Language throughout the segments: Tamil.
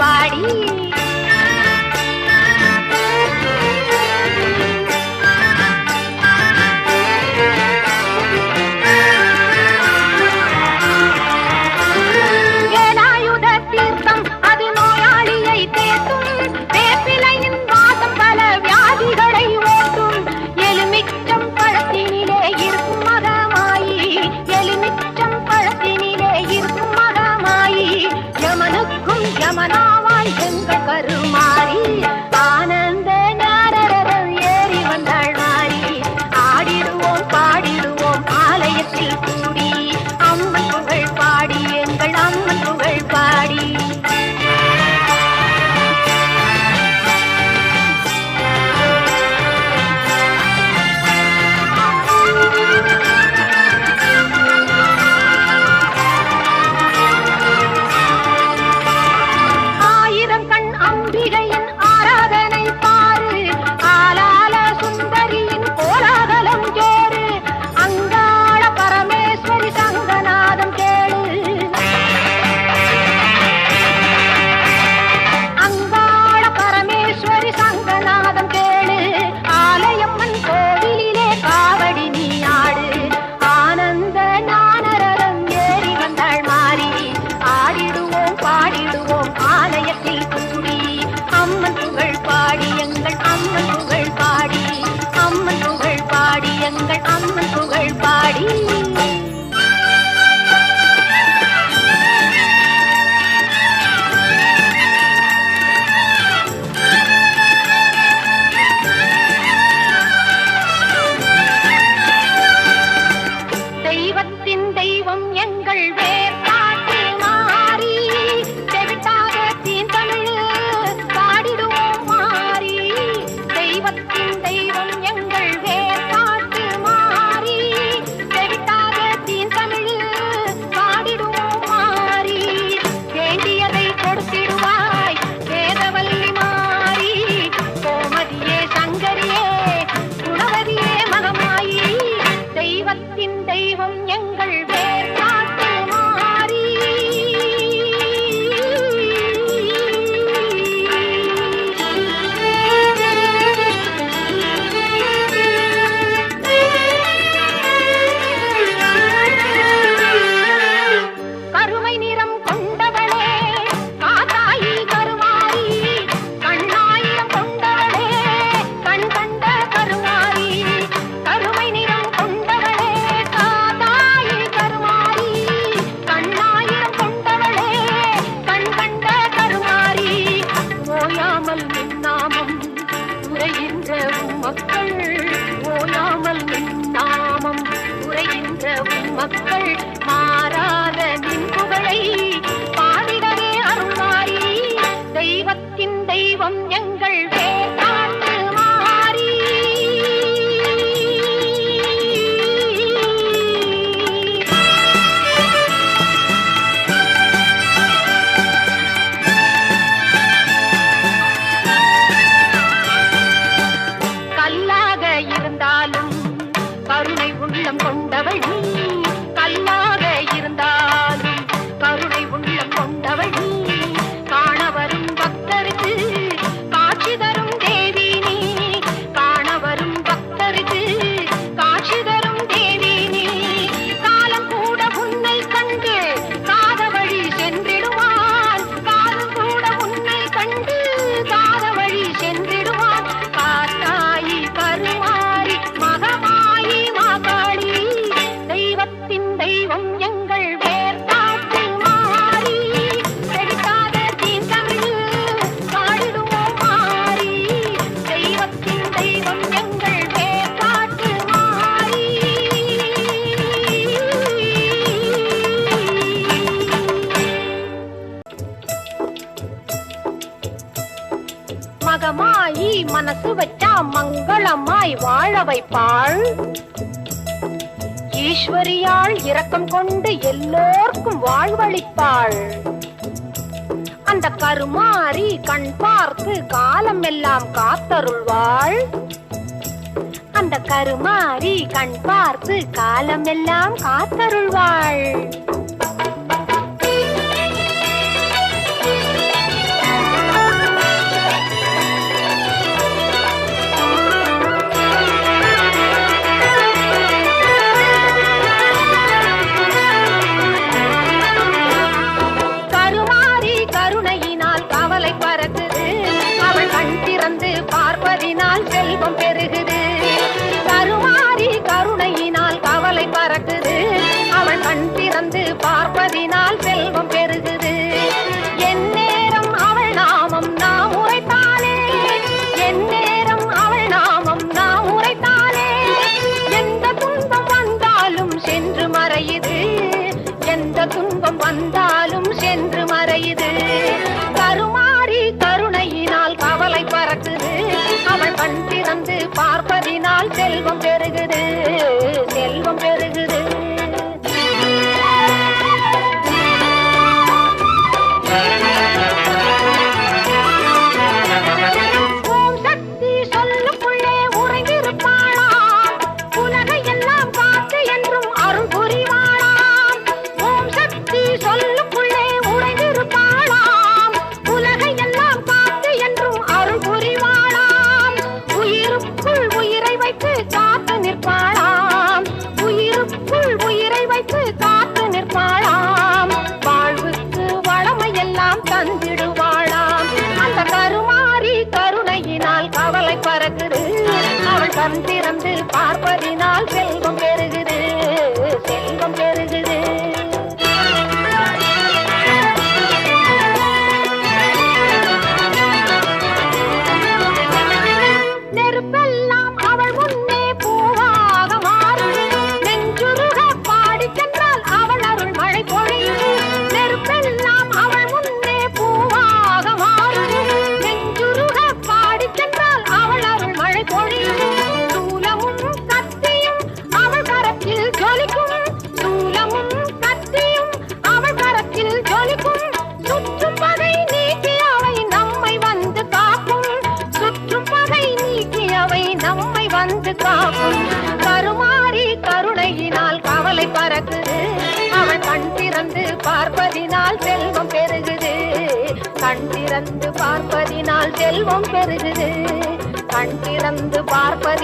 பாடி பாடி நலமாய் வாழ வைப்பாள். ஈஸ்வரியாள் இரக்கம் கொண்டு எல்லோர்க்கும் வாழ்வளிப்பாள். அந்த கருமாரி கண் பார்த்து காலம் எல்லாம் காத்தருள்வாள். அந்த கருமாறி கண் பார்த்து காலம் எல்லாம் காத்தருள்வாள்.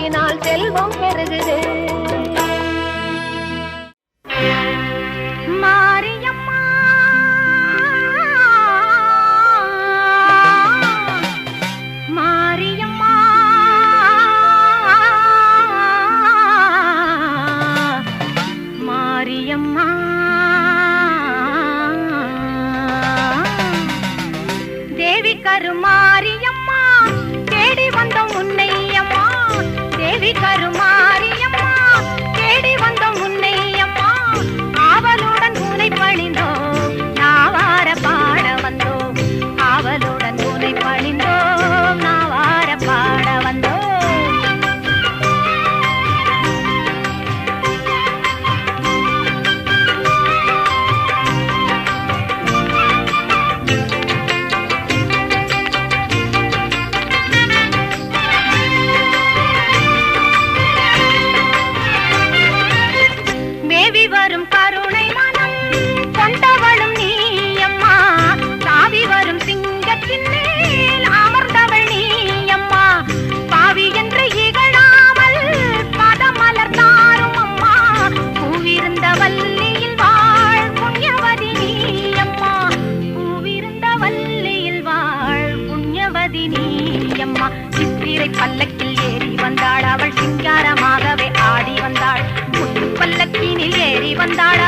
செல்வினால் செல்வம் பெருகுது. தாழ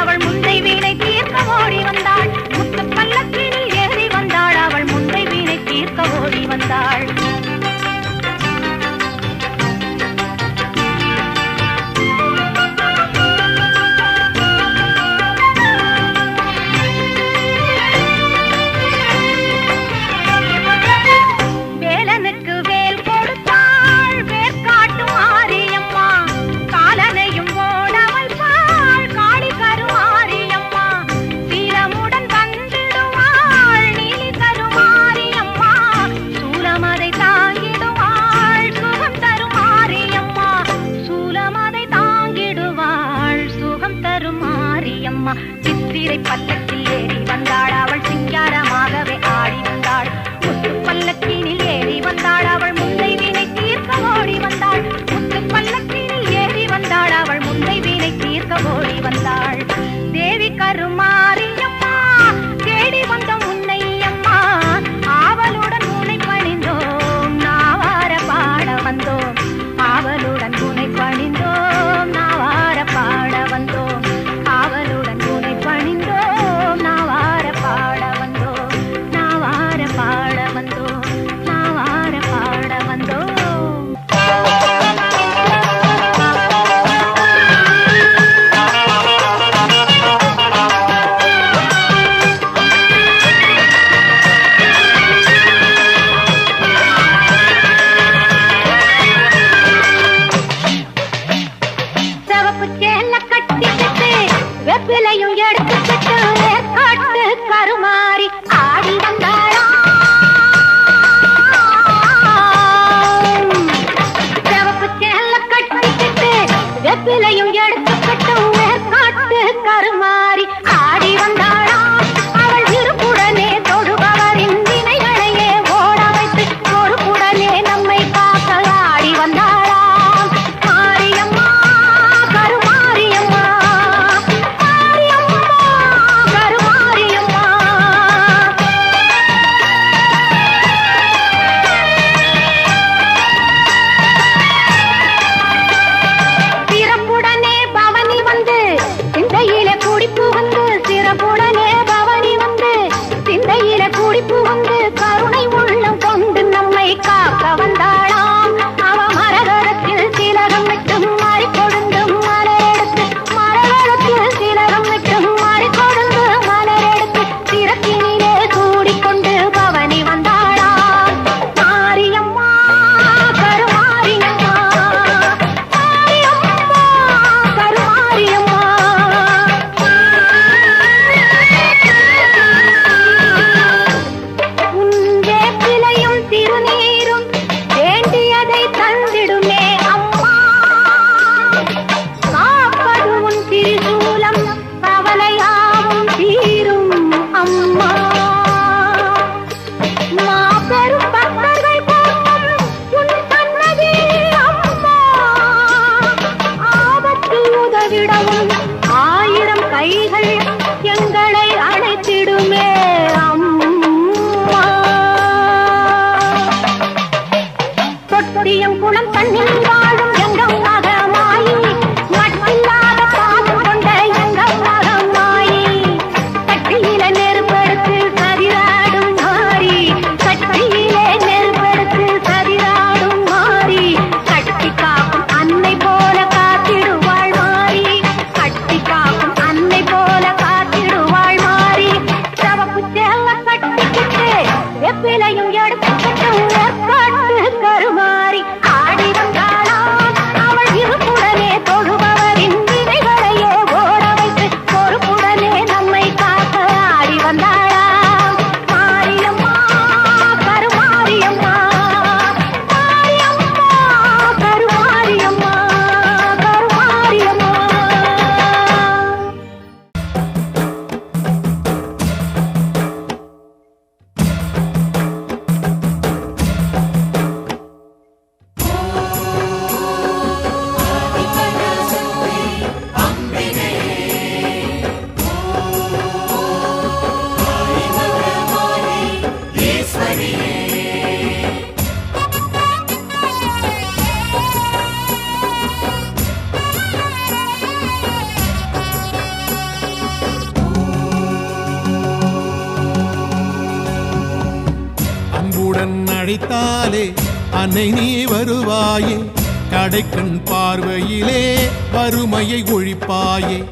நடைக்கண் பார்வையிலே வறுமையை ஒழிப்பாயே.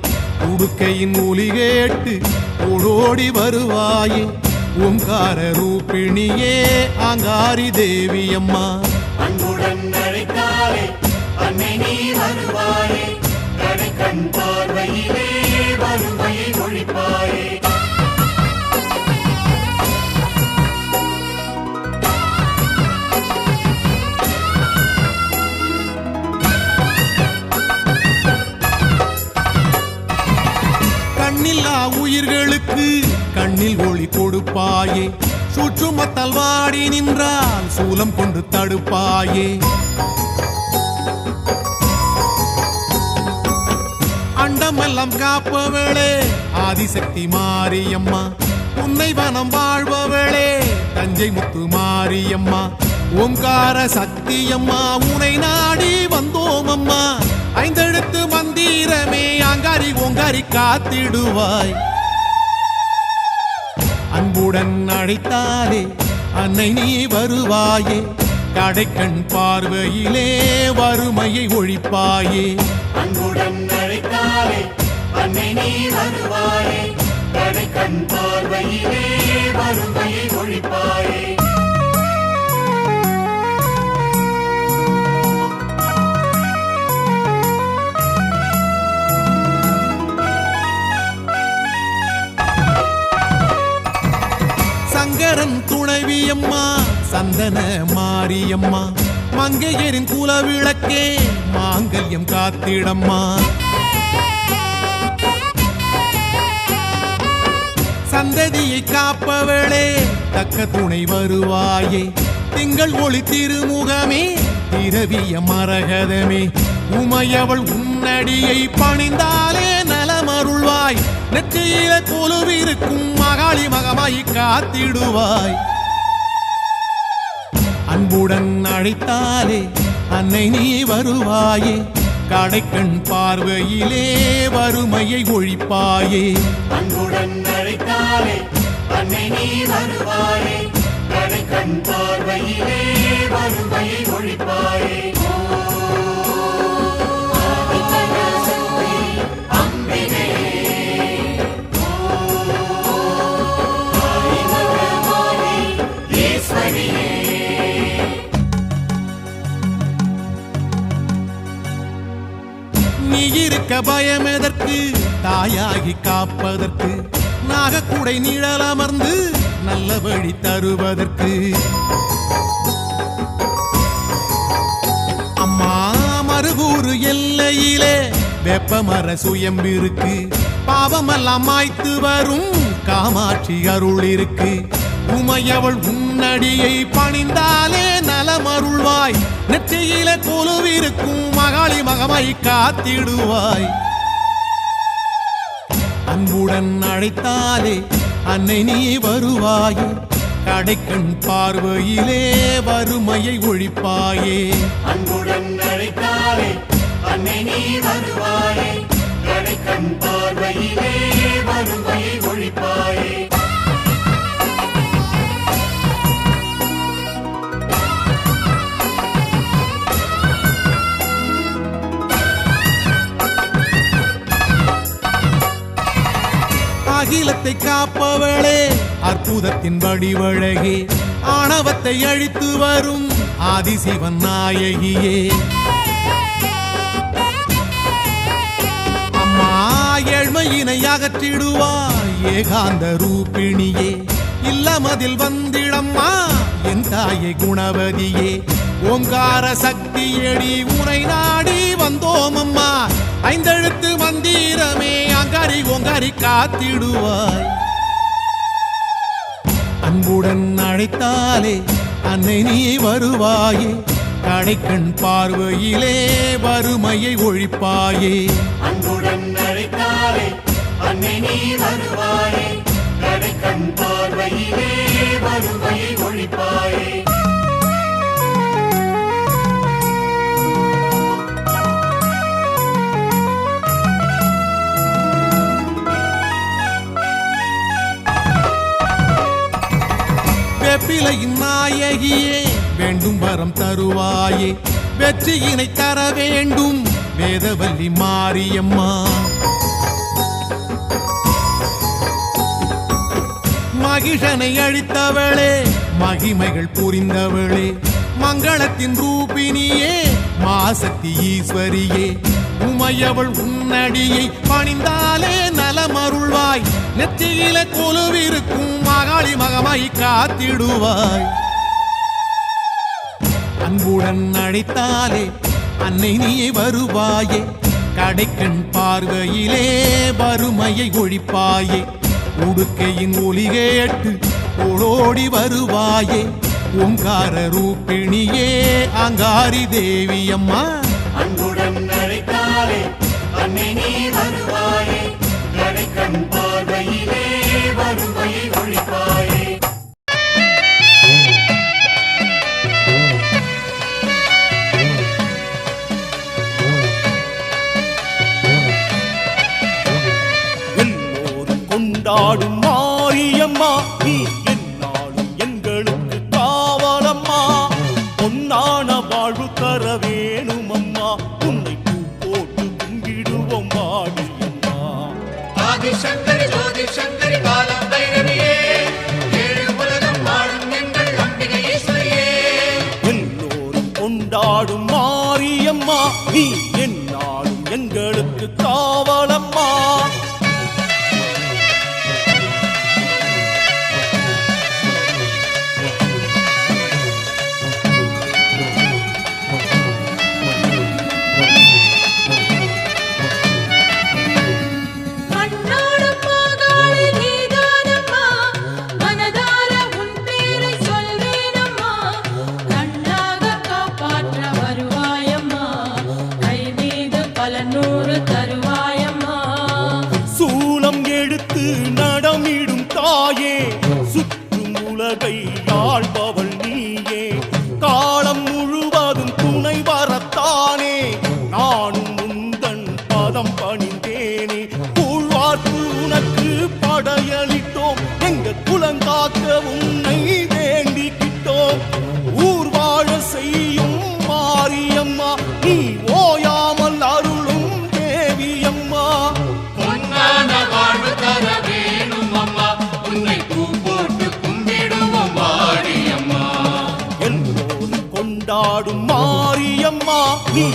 உடுக்கையின் ஒலி கேட்டு ஓடோடி வருவாயே. ஓங்கார ரூபிணியே ஆங்காரி தேவி அம்மா அன்புடன் அழைத்தாலே அன்னை நீ வருவாயே. நடைக்கண் பார்வை கண்ணில் ஒளி கொடுப்பாயே. சுற்றுமத்தால் வாடி நின்றால் சூலம் கொண்டு தடுப்பாயே. அண்டமெல்லாம் காப்பவளே ஆதிசக்தி மாரியம்மா. உன்னை வனம் வாழ்பவளே தஞ்சை முத்து மாரியம்மா. ஓங்கார சக்தியம்மா உனை நாடி வந்தோம் அம்மா ஐந்தெழுத்து மந்திரமே அங்காரி ஓங்காரி காத்திடுவாய். அன்புடன் அழைத்தாலே அன்னை நீ வருவாயே. கடைக்கண் பார்வையிலே வறுமையை ஒழிப்பாயே. அன்புடன் அழைத்தாலே அன்னை நீ வருவாயே. கடைக்கண் பார்வையிலே வறுமையை ஒழிப்பாயே. சங்கரன் துணைவியம்மா சந்தன மாரியம்மா மங்கையரின் குலவிளக்கே மாங்கல்யம் காத்திடம்மா. சந்ததியை காப்பவளே தக்க துணை வருவாயே. திங்கள் ஒளி திருமுகமே திரவிய மரகதமே. உமையவள் உன்னடியை பணிந்தாலே நலமருள்வாய். நெற்றியில கொலுவிருக்கும் மகாளி மகமாய் காத்திடுவாய். அன்புடன் அழைத்தாலே அன்னை நீ வருவாயே. கடைக்கண் பார்வையிலே வறுமையை ஒழிப்பாயே. அன்புடன் அழைத்தாலே அன்னை நீ வருவாயே. கடைக்கண் பார்வையிலே வறுமையை ஒழிப்பாயே. நீ இருக்க பயம் எதற்கு? தாயாகி காப்பதற்கு. நாகக்குடை நிழல் அமர்ந்து நல்ல வழி தருவதற்கு. அம்மா மறுகூறு எல்லையிலே வெப்பமர சுயம்பிருக்கு. பாவமெல்லாம் மாய்த்து வரும் காமாட்சி அருள் இருக்கு உமையவள் உன்னடியை பணிந்தாலே நலமருள்வாய் நெற்றியில கொலுவிருக்கும் மகாளி மகமாய் காத்திடுவாய். அன்புடன் அழைத்தாலே அன்னை நீ வருவாயே. கடைக்கண் பார்வையிலே வறுமையை ஒழிப்பாயே. அன்புடன் அழைத்தாலே அன்னை நீ வருவாயே. கடைக்கண் பார்வையிலே வறுமையை ஒழிப்பாயே. அகிலத்தை காப்பவளே. அற்புதத்தின் வடிவழகே. ஆணவத்தை அழித்து வரும் ஆதிசிவன் நாயகியே. அம்மா ஏழ்மையினை அகற்றிடுவாய் ஏகாந்த ரூபிணியே. இல்லமதில் வந்திடம்மா என் தாயை குணவதியே. ஓங்கார சக்தி எடி உனை நாடி வந்தோம் அம்மா. ஐந்தெழுத்து மந்திரமே அங்காரி ஓங்காரி காத்திடுவாய். அன்புடன் அழைத்தாலே அன்னை நீ வருவாயே. கடைக்கண் பார்வையிலே வறுமையை ஒழிப்பாயே. அன்புடன் அழைத்தாலே அன்னை நீ வருவாயே. கடைக்கண் பார்வையிலே வறுமையை ஒழிப்பாயே. வெப்பிலையின் நாயகியே வேண்டும் வரம் தருவாயே. வெற்றியினை தர வேண்டும் வேதவல்லி மாரியம்மா. மகிஷனை அழித்தவளே மகிமைகள் புரிந்தவளே. மங்களத்தின் ரூபினியே மாசக்தி ஈஸ்வரியே. உமையவள் உன்னடியை பணிந்தாலே அமருள்வாய் நெத்தியில கொலுவிருக்கும் மகாளி மகமாய் காத்திடுவாய். அன்புடன் அழைத்தாலே அன்னை நீ வருவாயே. கடைக்கண் பார்வையிலே வறுமையை ஒழிப்பாயே. உடுக்கையின் ஒலி கேட்டு ஓடோடி வருவாயே. ஓங்கார ரூபிணியே அங்காரி தேவி அம்மா அன்புடன் அழைத்தாலே அன்னை நீ வருவாயே. ஆடும் மாரியம்மா நீ என்னாலும் எங்களுக்கு காவலம்மா. பொன்னான வாழ்வு தர வேணுமம்மா உன்னை பூ போட்டு கும்பிடுவோம் மாரியம்மா. ஆதிசங்கரி ஜோதிசங்கரி பாலம் பைரவியே மாரியம்மா நீ என்னாலும் எங்களுக்கு காவலம்மா. உன்னை வேண்டிக்கிட்டோம். ஊர் வாழ செய்யும் மாரியம்மா. நீ ஓயாமல் அருளும் தேவியம்மா. பொன்னான வாழ்வு தர வேணும் அம்மா உன்னை பூ போட்டு கும்பிடுவோம் மாரியம்மா எல்லோரும் கொண்டாடும் மாரியம்மா. நீ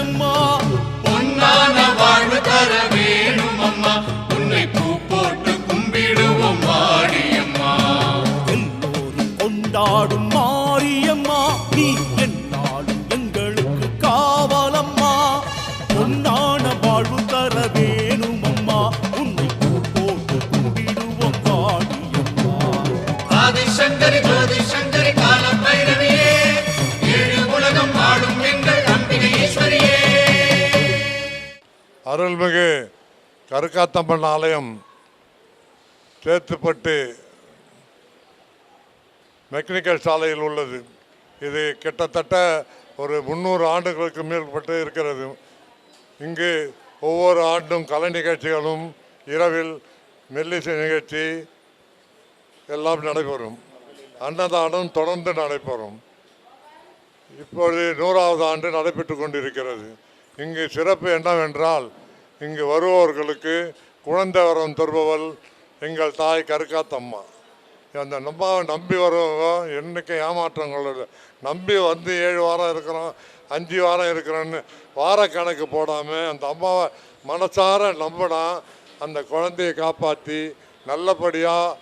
அம்மா பொன்னான வாழ்வு தரவே. அருள்மிகு கருக்காத்தம்பன் ஆலயம் சேத்துப்பட்டு மெக்கனிக்கல் சாலையில் உள்ளது. இது கிட்டத்தட்ட ஒரு முந்நூறு ஆண்டுகளுக்கு மேற்பட்டு இருக்கிறது. இங்கு ஒவ்வொரு ஆண்டும் கலை நிகழ்ச்சிகளும் இரவில் மெல்லிசை நிகழ்ச்சி எல்லாம் நடைபெறும். அன்னதானம் தொடர்ந்து நடைபெறும். இப்பொழுது நூறாவது ஆண்டு நடைபெற்று கொண்டிருக்கிறது. இங்கு சிறப்பு என்னவென்றால் இங்கு வருபவர்களுக்கு குழந்தை வரம் தருபவள் எங்கள் தாய் கருக்காத்தம்மா. அந்த நம்பாவை நம்பி வருவங்க என்னைக்கு ஏமாற்றங்கள் இல்லை. நம்பி வந்து ஏழு வாரம் இருக்கிறோம் அஞ்சு வாரம் இருக்கிறோன்னு வார கணக்கு போடாமல் அந்த அம்மாவை மனசார நம்பினா அந்த குழந்தையை காப்பாற்றி நல்லபடியாக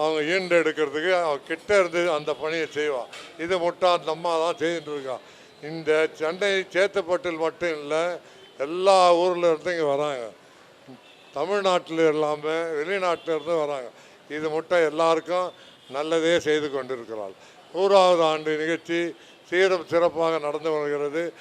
அவங்க ஈண்டு எடுக்கிறதுக்கு அவ கிட்ட இருந்து அந்த பணியை செய்வாள் இது மட்டும் அந்த அம்மா தான் செய்துட்டு இந்த சென்னை சேத்துப்பட்டில் மட்டும் இல்லை எல்லா ஊரில் இருந்து இங்கே வராங்க. தமிழ்நாட்டில் இல்லாமல் வெளிநாட்டில் இருந்து வராங்க. இது மட்டும் எல்லாருக்கும் நல்லதே செய்து கொண்டிருக்கிறாள். நூறாவது ஆண்டு நிகழ்ச்சி சீரும் சிறப்பாக நடந்து வருகிறது.